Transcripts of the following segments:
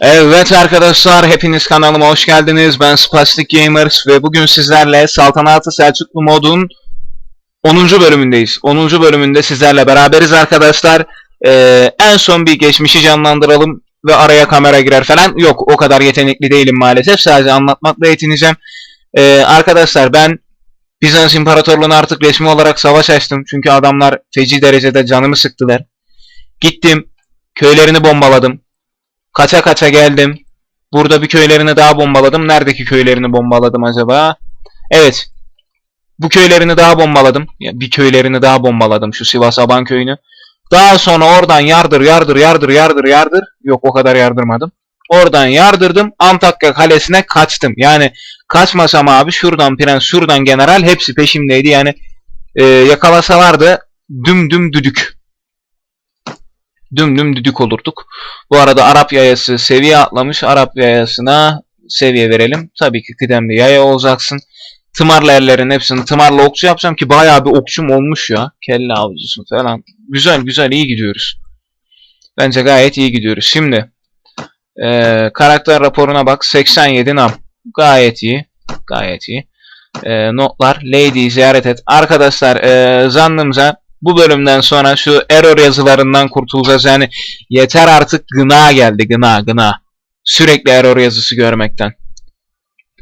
Evet arkadaşlar hepiniz kanalıma hoş geldiniz. Ben Spastic Gamers ve bugün sizlerle Saltanatı Selçuklu modun 10. bölümündeyiz. 10. bölümünde sizlerle beraberiz arkadaşlar. Ee, en son bir geçmişi canlandıralım ve araya kamera girer falan. Yok o kadar yetenekli değilim maalesef. Sadece anlatmakla yetineceğim. Ee, arkadaşlar ben Bizans İmparatorluğu'na artık resmi olarak savaş açtım. Çünkü adamlar feci derecede canımı sıktılar. Gittim köylerini bombaladım. Kaça kaça geldim. Burada bir köylerini daha bombaladım. Neredeki köylerini bombaladım acaba? Evet. Bu köylerini daha bombaladım. Bir köylerini daha bombaladım. Şu Sivas Aban köyünü. Daha sonra oradan yardır yardır yardır yardır yardır. Yok o kadar yardırmadım. Oradan yardırdım. Antakya kalesine kaçtım. Yani kaçmasam abi şuradan prens şuradan general hepsi peşimdeydi. Yani e, yakalasalardı düm düm düdük. Düm düm düdük olurduk. Bu arada Arap yayası seviye atlamış. Arap yayasına seviye verelim. Tabii ki kıdemli yaya olacaksın. Tımarlı ellerin hepsini tımarlı okçu yapacağım ki bayağı bir okçum olmuş ya. Kelle avcısı falan. Güzel güzel iyi gidiyoruz. Bence gayet iyi gidiyoruz. Şimdi eee, karakter raporuna bak. 87 nam. Gayet iyi. Gayet iyi. Eee, notlar. Lady'yi ziyaret et. Arkadaşlar eee zannımca bu bölümden sonra şu error yazılarından kurtulacağız. Yani yeter artık gına geldi gına gına. Sürekli error yazısı görmekten.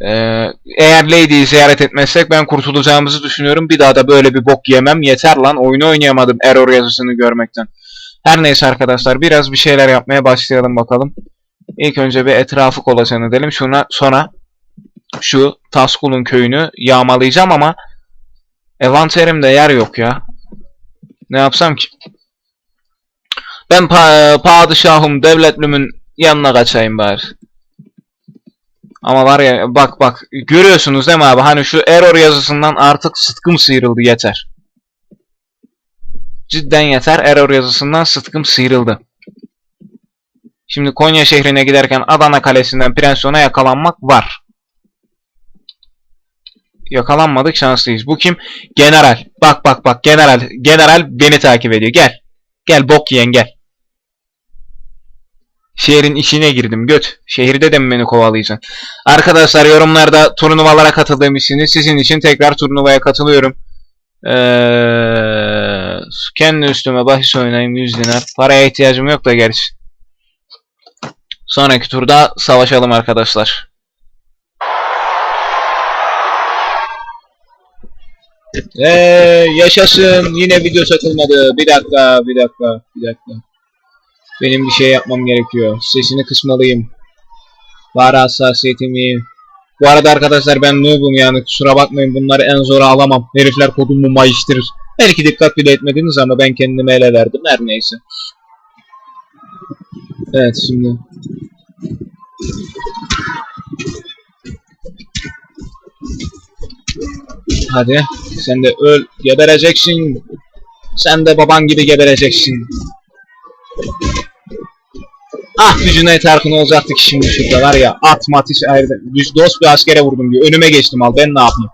Ee, eğer Lady'yi ziyaret etmezsek ben kurtulacağımızı düşünüyorum. Bir daha da böyle bir bok yemem. Yeter lan oyunu oynayamadım error yazısını görmekten. Her neyse arkadaşlar biraz bir şeyler yapmaya başlayalım bakalım. İlk önce bir etrafı kolaçan edelim. Şuna, sonra şu Taskul'un köyünü yağmalayacağım ama envanterimde yer yok ya. Ne yapsam ki? Ben pa padişahım devletlümün yanına kaçayım bari. Ama var ya bak bak görüyorsunuz değil mi abi? Hani şu error yazısından artık sıtkım sıyrıldı yeter. Cidden yeter error yazısından sıtkım sıyrıldı. Şimdi Konya şehrine giderken Adana kalesinden Prensiyon'a yakalanmak var. Yakalanmadık şanslıyız. Bu kim? General. Bak bak bak general. General beni takip ediyor. Gel. Gel bok yiyen gel. Şehrin içine girdim göt. Şehirde de mi beni kovalayacaksın? Arkadaşlar yorumlarda turnuvalara katıldığım için sizin için tekrar turnuvaya katılıyorum. Ee, kendi üstüme bahis oynayayım 100 dinar. Paraya ihtiyacım yok da gerçi. Sonraki turda savaşalım arkadaşlar. Eee yaşasın yine video çakılmadı. Bir dakika bir dakika bir dakika. Benim bir şey yapmam gerekiyor. Sesini kısmalıyım. Bari hassasiyetimi. Bu arada arkadaşlar ben noob'um yani kusura bakmayın bunları en zora alamam. Herifler kodumu mayıştırır. Belki dikkat bile etmediniz ama ben kendime ele verdim her neyse. Evet şimdi. Hadi sen de öl gebereceksin. Sen de baban gibi gebereceksin. Ah bir Cüneyt Arkın olacaktı ki şimdi şurada var ya at mat hiç ayrı. Dost bir askere vurdum diyor. Önüme geçtim al ben ne yapayım.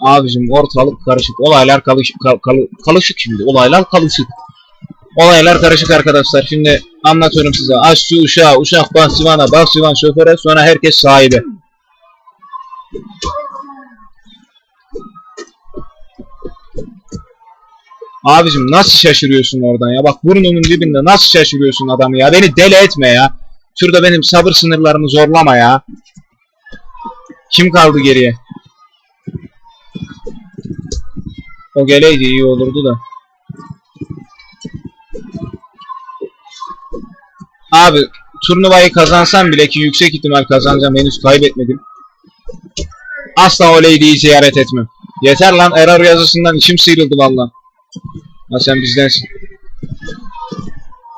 Abicim ortalık karışık. Olaylar karışık. Kal, kal- karışık şimdi. Olaylar karışık. Olaylar karışık arkadaşlar. Şimdi anlatıyorum size. Aşçı uşağı, uşak bahçıvana, bahçıvan şoföre sonra herkes sahibi. Abicim nasıl şaşırıyorsun oradan ya? Bak burnumun dibinde nasıl şaşırıyorsun adamı ya? Beni deli etme ya. Şurada benim sabır sınırlarımı zorlama ya. Kim kaldı geriye? O geleydi iyi olurdu da. Abi turnuvayı kazansam bile ki yüksek ihtimal kazanacağım henüz kaybetmedim. Asla o lady'yi ziyaret etmem. Yeter lan error yazısından içim sıyrıldı valla. Ha sen bizdensin.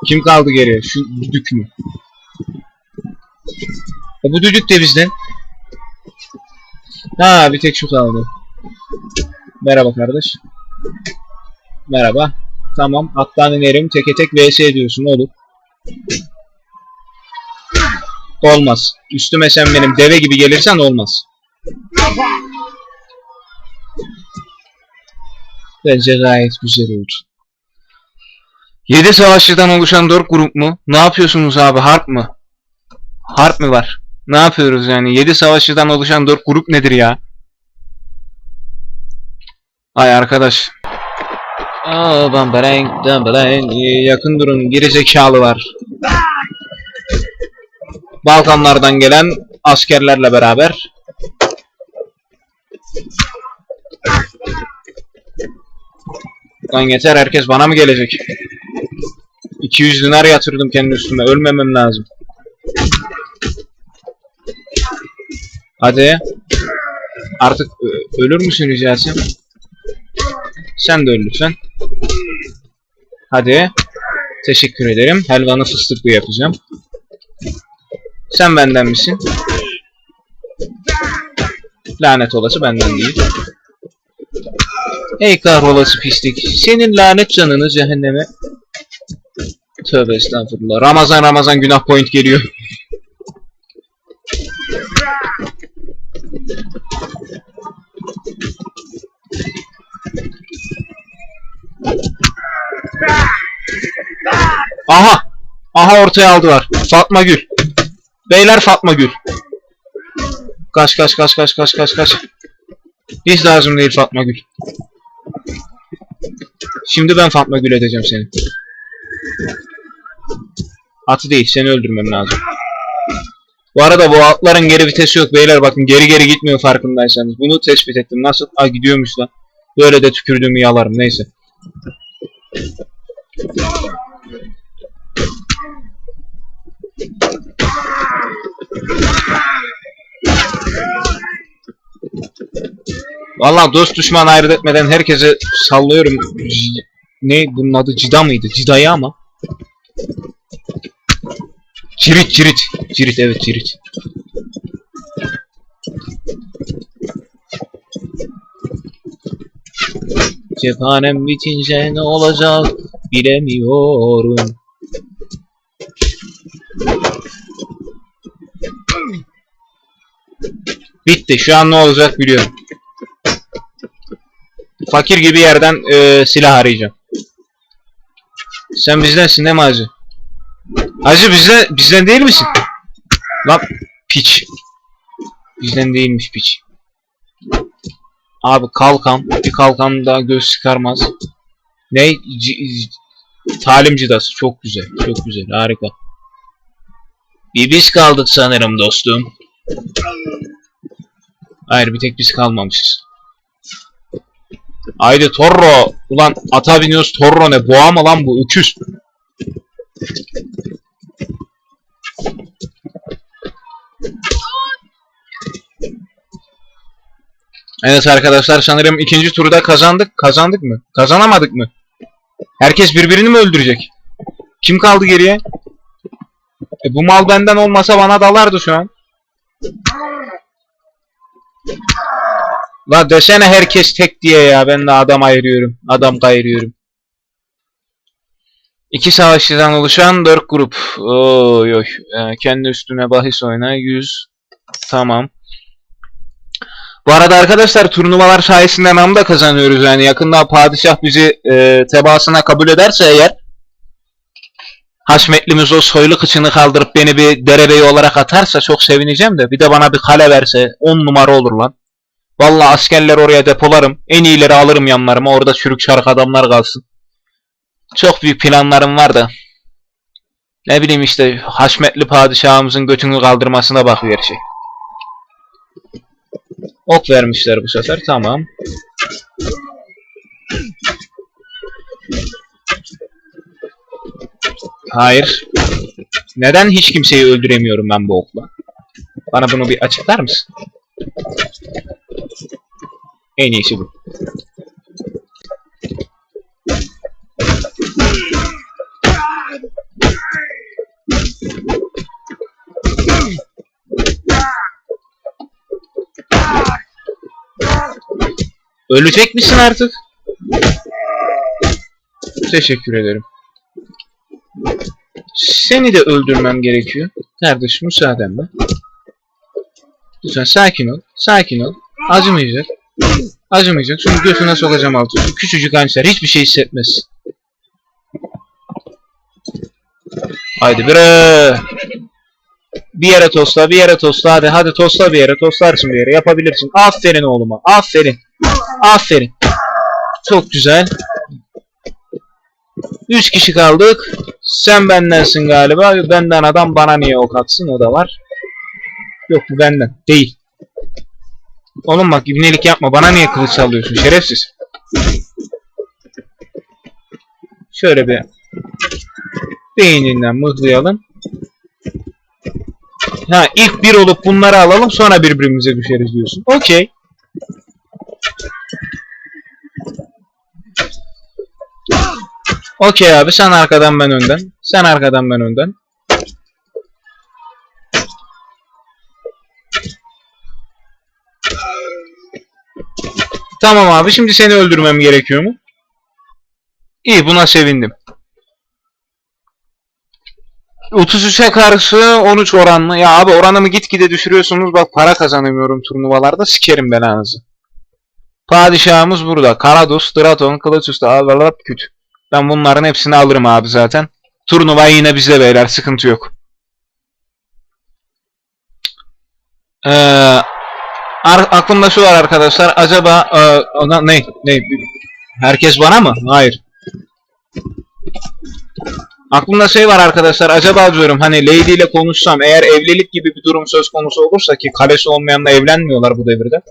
Kim kaldı geriye? Şu düdük mü? E bu düdük de bizden. Ha bir tek şu kaldı. Merhaba kardeş. Merhaba. Tamam attan inerim teke tek vs ediyorsun olur. Olmaz. Üstüme sen benim deve gibi gelirsen olmaz. Bence gayet güzel oldu. 7 savaşçıdan oluşan 4 grup mu? Ne yapıyorsunuz abi? Harp mı? Harp mı var? Ne yapıyoruz yani? 7 savaşçıdan oluşan 4 grup nedir ya? Ay arkadaş. Aa, bambareng, bambareng. Yakın durun. Geri zekalı var. Balkanlardan gelen askerlerle beraber. Lan yeter herkes bana mı gelecek? 200 dinar yatırdım kendi üstüme. Ölmemem lazım. Hadi. Artık ölür müsün rica? Sen de öl lütfen. Hadi. Teşekkür ederim. Helvanı fıstıklı yapacağım. Sen benden misin? Lanet olası benden değil. Ey kahrolası pislik. Senin lanet canını cehenneme. Tövbe estağfurullah. Ramazan Ramazan günah point geliyor. Aha! Aha ortaya aldılar. Fatma Gül. Beyler Fatma Gül. Kaç kaç kaç kaç kaç kaç kaç. Hiç lazım değil Fatma Gül. Şimdi ben Fatma Gül edeceğim seni. Atı değil seni öldürmem lazım. Bu arada bu atların geri vitesi yok beyler bakın geri geri gitmiyor farkındaysanız. Bunu tespit ettim. Nasıl? Aa gidiyormuş lan. Böyle de tükürdüğümü yalarım neyse. Vallahi dost düşman ayırt etmeden herkese sallıyorum. Ne bunun adı Cida mıydı? Cida'yı ama. Cirit cirit. Cirit evet cirit. Cephanem bitince ne olacak bilemiyorum. Bitti. Şu an ne olacak biliyorum. Fakir gibi yerden e, silah arayacağım. Sen bizdensin değil mi Hacı? Hacı bizden, bizden değil misin? Lan piç. Bizden değilmiş piç. Abi kalkan. Bir kalkan daha göz çıkarmaz. Ne? C- talim cidası. Çok güzel. Çok güzel. Harika. Bir biz kaldık sanırım dostum. Hayır bir tek biz kalmamışız. Haydi Torro. Ulan ata biniyoruz Torro ne? Boğa mı lan bu? Öküz. Evet arkadaşlar sanırım ikinci turda kazandık. Kazandık mı? Kazanamadık mı? Herkes birbirini mi öldürecek? Kim kaldı geriye? E, bu mal benden olmasa bana dalardı şu an. La desene herkes tek diye ya. Ben de adam ayırıyorum. Adam kayırıyorum. İki savaşçıdan oluşan dört grup. Oy oy. Ee, kendi üstüne bahis oyna. 100. Tamam. Bu arada arkadaşlar turnuvalar sayesinde nam da kazanıyoruz. Yani yakında padişah bizi e, tebaasına kabul ederse eğer Haşmetlimiz o soylu kıçını kaldırıp beni bir derebeyi olarak atarsa çok sevineceğim de bir de bana bir kale verse 10 numara olur lan. Vallahi askerler oraya depolarım. En iyileri alırım yanlarıma. Orada çürük çarık adamlar kalsın. Çok büyük planlarım var da. Ne bileyim işte Haşmetli padişahımızın götünü kaldırmasına bakıyor her şey. Ok vermişler bu sefer. Tamam. Hayır. Neden hiç kimseyi öldüremiyorum ben bu okla? Bana bunu bir açıklar mısın? En iyisi bu. Ölecek misin artık? Teşekkür ederim. Seni de öldürmem gerekiyor. Kardeş müsaadenle. Lütfen sakin ol. Sakin ol. Acımayacak. Acımayacak. Çünkü götüne sokacağım altı. Şu küçücük hançer hiçbir şey hissetmez. Haydi bre. Bir yere tosla, bir yere tosla. Hadi hadi tosla bir yere, toslarsın bir yere. Yapabilirsin. Aferin oğluma. Aferin. Aferin. Çok güzel. Üç kişi kaldık. Sen bendensin galiba. Benden adam bana niye ok atsın o da var. Yok bu benden. Değil. Oğlum bak ibnelik yapma. Bana niye kılıç sallıyorsun şerefsiz. Şöyle bir beyninden mıhlayalım. Ha ilk bir olup bunları alalım sonra birbirimize düşeriz diyorsun. Okey. Okey abi sen arkadan ben önden. Sen arkadan ben önden. Tamam abi şimdi seni öldürmem gerekiyor mu? İyi buna sevindim. 33'e karşı 13 oranlı. Ya abi oranımı gitgide düşürüyorsunuz. Bak para kazanamıyorum turnuvalarda. Sikerim belanızı. Padişahımız burada. Karados, Straton, Kılıçüstü, Avalap, Küt. Ben bunların hepsini alırım abi zaten. Turnuva yine bizde beyler. Sıkıntı yok. Ee, aklımda şu var arkadaşlar. Acaba e, ona, ne? Ne? Herkes bana mı? Hayır. Aklımda şey var arkadaşlar. Acaba diyorum hani Lady ile konuşsam eğer evlilik gibi bir durum söz konusu olursa ki kalesi olmayanla evlenmiyorlar bu devirde.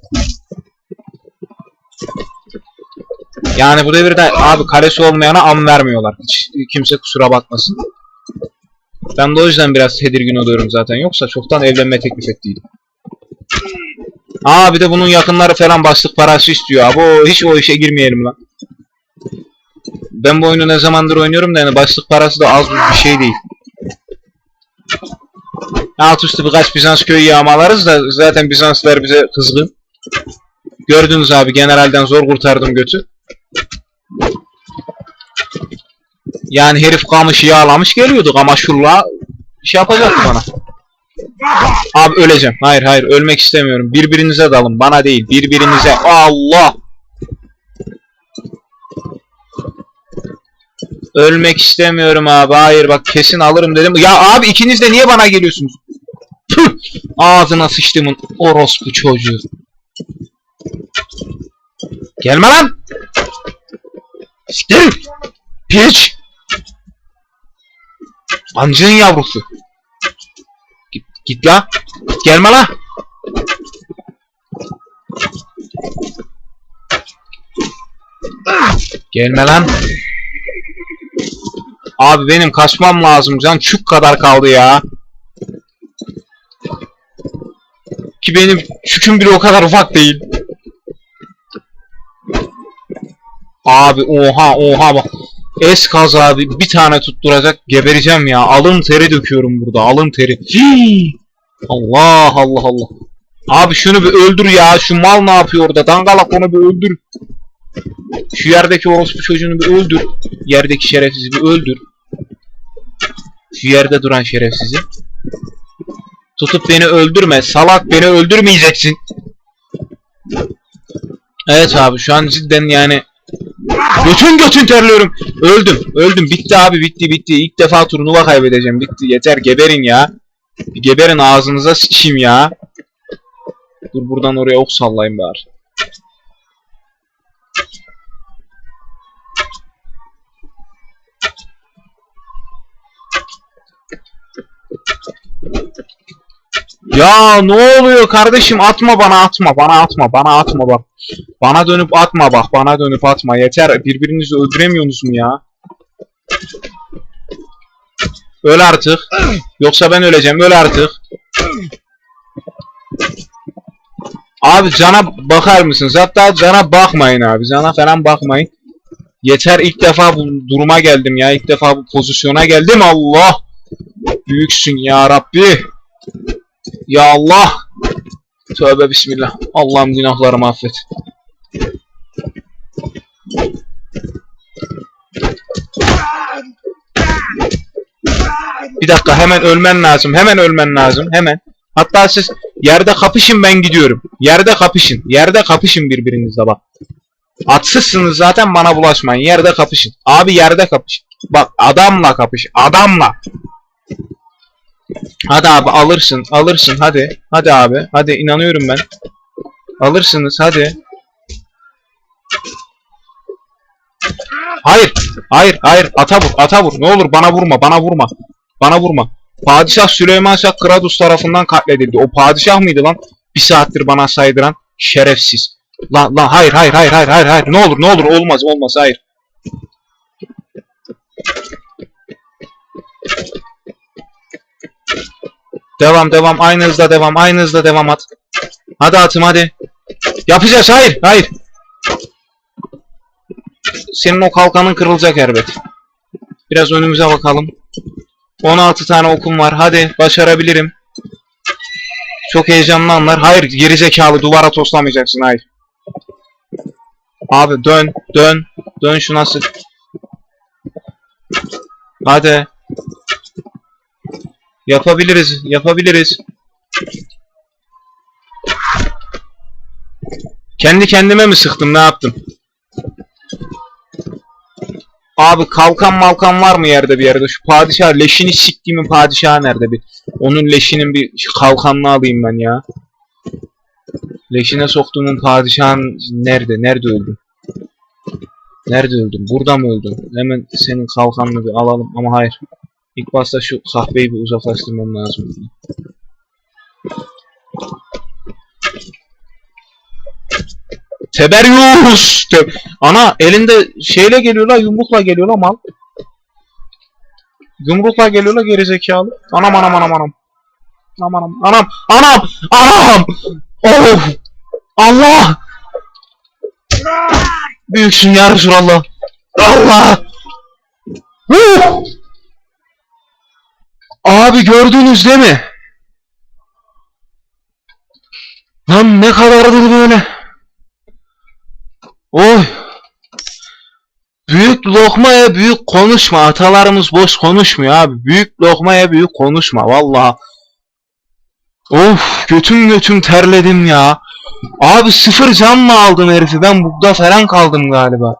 Yani bu devirde abi kalesi olmayana am vermiyorlar. Hiç kimse kusura bakmasın. Ben de o yüzden biraz tedirgin oluyorum zaten. Yoksa çoktan evlenme teklif ettiydim. Aa bir de bunun yakınları falan başlık parası istiyor. Abi o hiç o işe girmeyelim lan. Ben bu oyunu ne zamandır oynuyorum da yani başlık parası da az bir şey değil. Alt üstü birkaç Bizans köyü yağmalarız da zaten Bizanslılar bize kızgın. Gördünüz abi generalden zor kurtardım götü. Yani herif kamışı yağlamış geliyordu. Kamaşurla şey yapacaktı bana. Abi öleceğim. Hayır hayır ölmek istemiyorum. Birbirinize dalın. Bana değil. Birbirinize. Allah. Ölmek istemiyorum abi. Hayır bak kesin alırım dedim. Ya abi ikiniz de niye bana geliyorsunuz? Tüh! Ağzına sıçtımın orospu çocuğu. Gelme lan! Siktir! Piç! Ancığın yavrusu. Git, git la. Gelme la. Gelme lan. Abi benim kaçmam lazım can çük kadar kaldı ya. Ki benim çüküm bile o kadar ufak değil. Abi oha oha bak. Es kaza abi bir tane tutturacak gebereceğim ya. Alın teri döküyorum burada alın teri. Hii! Allah Allah Allah. Abi şunu bir öldür ya. Şu mal ne yapıyor orada? Dangalak onu bir öldür. Şu yerdeki orospu çocuğunu bir öldür. Yerdeki şerefsizi bir öldür. Şu yerde duran şerefsizi. Tutup beni öldürme. Salak beni öldürmeyeceksin. Evet abi şu an cidden yani Götün götün terliyorum. Öldüm. Öldüm. Bitti abi bitti bitti. İlk defa turnuva kaybedeceğim. Bitti. Yeter geberin ya. Geberin ağzınıza sıçayım ya. Dur buradan oraya ok sallayayım bari. Ya ne oluyor kardeşim atma bana atma bana atma bana atma bak. Bana dönüp atma bak bana dönüp atma yeter birbirinizi öldüremiyorsunuz mu ya? Öl artık. Yoksa ben öleceğim öl artık. Abi cana bakar mısınız? Hatta cana bakmayın abi. Cana falan bakmayın. Yeter ilk defa bu duruma geldim ya. İlk defa bu pozisyona geldim. Allah! Büyüksün ya Rabbi. Ya Allah! Tövbe bismillah. Allah'ım günahlarımı affet. Bir dakika hemen ölmen lazım. Hemen ölmen lazım. Hemen. Hatta siz yerde kapışın ben gidiyorum. Yerde kapışın. Yerde kapışın birbirinizle bak. Atsızsınız zaten bana bulaşmayın. Yerde kapışın. Abi yerde kapışın. Bak adamla kapış. Adamla. Hadi abi alırsın. Alırsın hadi. Hadi abi. Hadi inanıyorum ben. Alırsınız hadi. Hayır. Hayır. Hayır. Ata vur. Ata vur. Ne olur bana vurma. Bana vurma. Bana vurma. Padişah Süleyman Şah Kradus tarafından katledildi. O padişah mıydı lan? Bir saattir bana saydıran şerefsiz. Lan lan hayır hayır hayır hayır hayır hayır. Ne olur ne olur olmaz olmaz hayır. Devam devam aynı hızda devam aynı hızda devam at. Hadi atım hadi. Yapacağız hayır hayır. Senin o kalkanın kırılacak elbet. Biraz önümüze bakalım. 16 tane okum var. Hadi başarabilirim. Çok heyecanlı anlar. Hayır gerizekalı duvara toslamayacaksın hayır. Abi dön dön. Dön şu nasıl? Hadi. Yapabiliriz. Yapabiliriz. Kendi kendime mi sıktım ne yaptım? Abi kalkan malkan var mı yerde bir yerde? Şu padişah leşini siktiğimin padişahı nerede bir? Onun leşinin bir kalkanını alayım ben ya. Leşine soktuğumun padişahın nerede? Nerede öldün? Nerede öldün? Burada mı öldün? Hemen senin kalkanını bir alalım ama hayır. İlk başta şu kahveyi bir uzaklaştırmam lazım. Teberius! Te- Ana elinde şeyle geliyor la yumrukla geliyor la mal. Yumrukla geliyor la gerizekalı. Anam anam anam anam. Anam anam anam anam anam. Oh! Allah! Büyüksün ya Resulallah. Allah! Huh! Abi gördünüz değil mi? Lan ne kadardır böyle? Oy! Büyük lokmaya büyük konuşma. Atalarımız boş konuşmuyor abi. Büyük lokmaya büyük konuşma. Vallahi. Of götüm götüm terledim ya. Abi sıfır can mı aldın herifi? Ben burada falan kaldım galiba.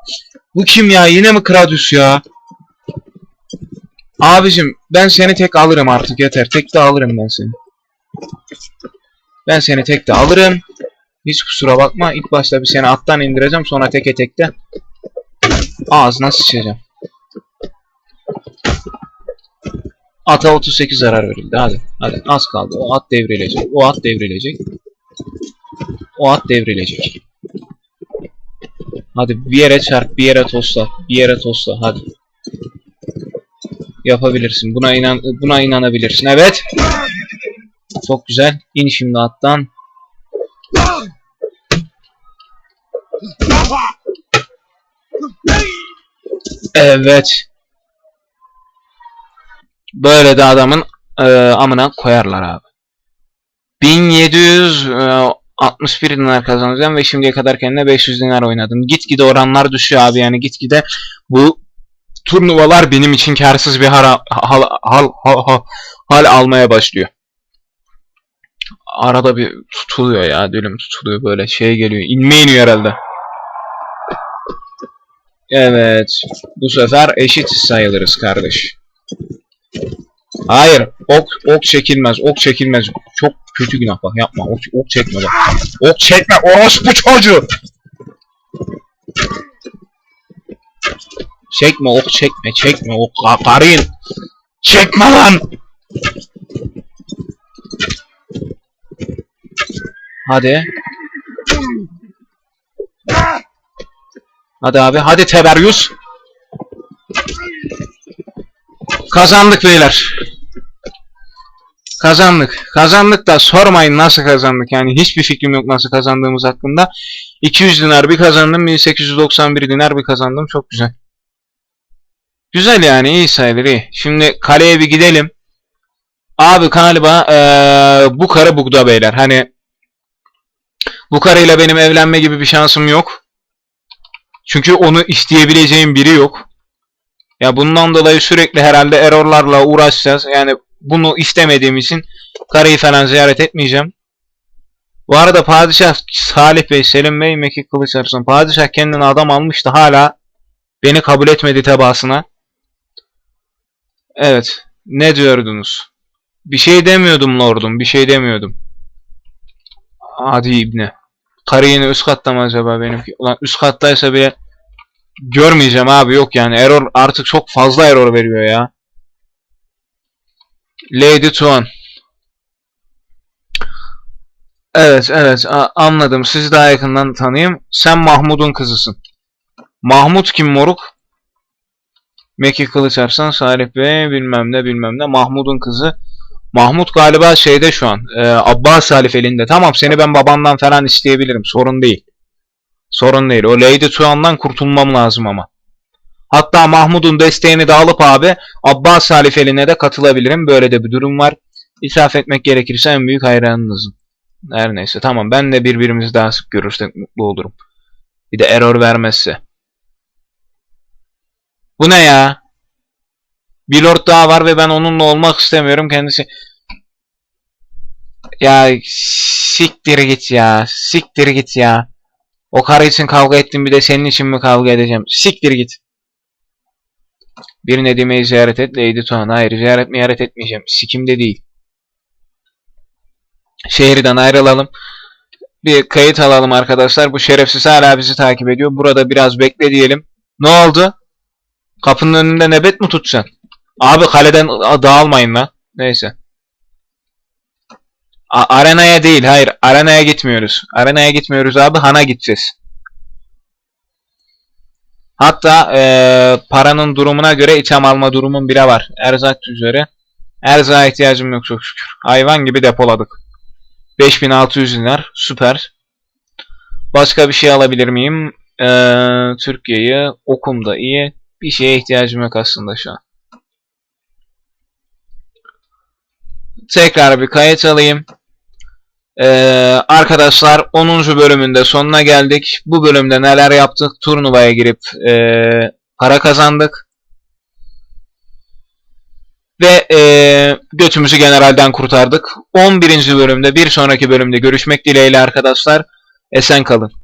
Bu kim ya? Yine mi Kradüs ya? Abicim ben seni tek alırım artık yeter. Tek de alırım ben seni. Ben seni tek de alırım. Hiç kusura bakma. İlk başta bir seni attan indireceğim. Sonra teke tekte ağzına sıçacağım. Ata 38 zarar verildi. Hadi. Hadi. Az kaldı. O at devrilecek. O at devrilecek. O at devrilecek. Hadi bir yere çarp. Bir yere tosla. Bir yere tosla. Hadi. Yapabilirsin. Buna inan buna inanabilirsin. Evet. Çok güzel. İn şimdi attan. Evet. Böyle de adamın e, amına koyarlar abi. 1761 dinar kazanacağım ve şimdiye kadar kendine 500 dinar oynadım. Gitgide oranlar düşüyor abi yani gitgide bu turnuvalar benim için karsız bir hal, hal, hal, hal, hal, hal almaya başlıyor. Arada bir tutuluyor ya dilim tutuluyor böyle şey geliyor. İnme iniyor herhalde. Evet. Bu sefer eşit sayılırız kardeş. Hayır. Ok, ok çekilmez. Ok çekilmez. Çok kötü günah bak. Yapma. Ok, ok çekme bak. Ok çekme. Orospu çocuğu. Çekme ok çekme. Çekme ok. Ka- Karın. Çekme lan. Hadi. Hadi abi. Hadi Teberius. Kazandık beyler. Kazandık. Kazandık da sormayın nasıl kazandık. Yani hiçbir fikrim yok nasıl kazandığımız hakkında. 200 dinar bir kazandım. 1891 dinar bir kazandım. Çok güzel. Güzel yani iyi sayılır iyi. Şimdi kaleye bir gidelim. Abi galiba eee bu karı bugda beyler. Hani bu karıyla benim evlenme gibi bir şansım yok. Çünkü onu isteyebileceğim biri yok. Ya bundan dolayı sürekli herhalde errorlarla uğraşacağız. Yani bunu istemediğim için karıyı falan ziyaret etmeyeceğim. Bu arada Padişah Salih Bey, Selim Bey, Mekik Kılıç Arslan. Padişah kendine adam almıştı hala beni kabul etmedi tebaasına. Evet. Ne diyordunuz? Bir şey demiyordum lordum. Bir şey demiyordum. Hadi ibne. Karı yine üst katta mı acaba benimki? Ulan üst kattaysa bile görmeyeceğim abi yok yani. Error artık çok fazla error veriyor ya. Lady Tuan. Evet evet anladım. Sizi daha yakından tanıyayım. Sen Mahmud'un kızısın. Mahmud kim moruk? Meki Kılıç Arslan, Salih Bey bilmem ne bilmem ne. Mahmud'un kızı. Mahmud galiba şeyde şu an. E, Abbas Halif elinde. Tamam seni ben babandan falan isteyebilirim. Sorun değil. Sorun değil. O Lady Tuan'dan kurtulmam lazım ama. Hatta Mahmud'un desteğini de alıp abi Abbas Halif eline de katılabilirim. Böyle de bir durum var. İsaf etmek gerekirse en büyük hayranınızım. Her neyse tamam ben de birbirimizi daha sık görürsek mutlu olurum. Bir de error vermezse. Bu ne ya? Bir lord daha var ve ben onunla olmak istemiyorum kendisi. Ya siktir git ya. Siktir git ya. O karı için kavga ettim bir de senin için mi kavga edeceğim? Siktir git. Bir Nedime'yi ziyaret et Lady Tuan. Hayır ziyaret miyaret etmeyeceğim. Sikimde değil. Şehirden ayrılalım. Bir kayıt alalım arkadaşlar. Bu şerefsiz hala bizi takip ediyor. Burada biraz bekle diyelim. Ne oldu? Kapının önünde nöbet mi tutacaksın? Abi kaleden dağılmayın lan. Neyse. A- arenaya değil hayır. Arenaya gitmiyoruz. Arenaya gitmiyoruz abi. Han'a gideceğiz. Hatta eee, paranın durumuna göre içem alma durumum bile var. Erzak üzere. Erzağa ihtiyacım yok çok şükür. Hayvan gibi depoladık. 5600 dinar. Süper. Başka bir şey alabilir miyim? Eee, Türkiye'yi okum da iyi. Bir şeye ihtiyacım yok aslında şu an. Tekrar bir kayıt alayım. Ee, arkadaşlar 10. bölümünde sonuna geldik. Bu bölümde neler yaptık? Turnuvaya girip ee, para kazandık. Ve ee, götümüzü generalden kurtardık. 11. bölümde bir sonraki bölümde görüşmek dileğiyle arkadaşlar. Esen kalın.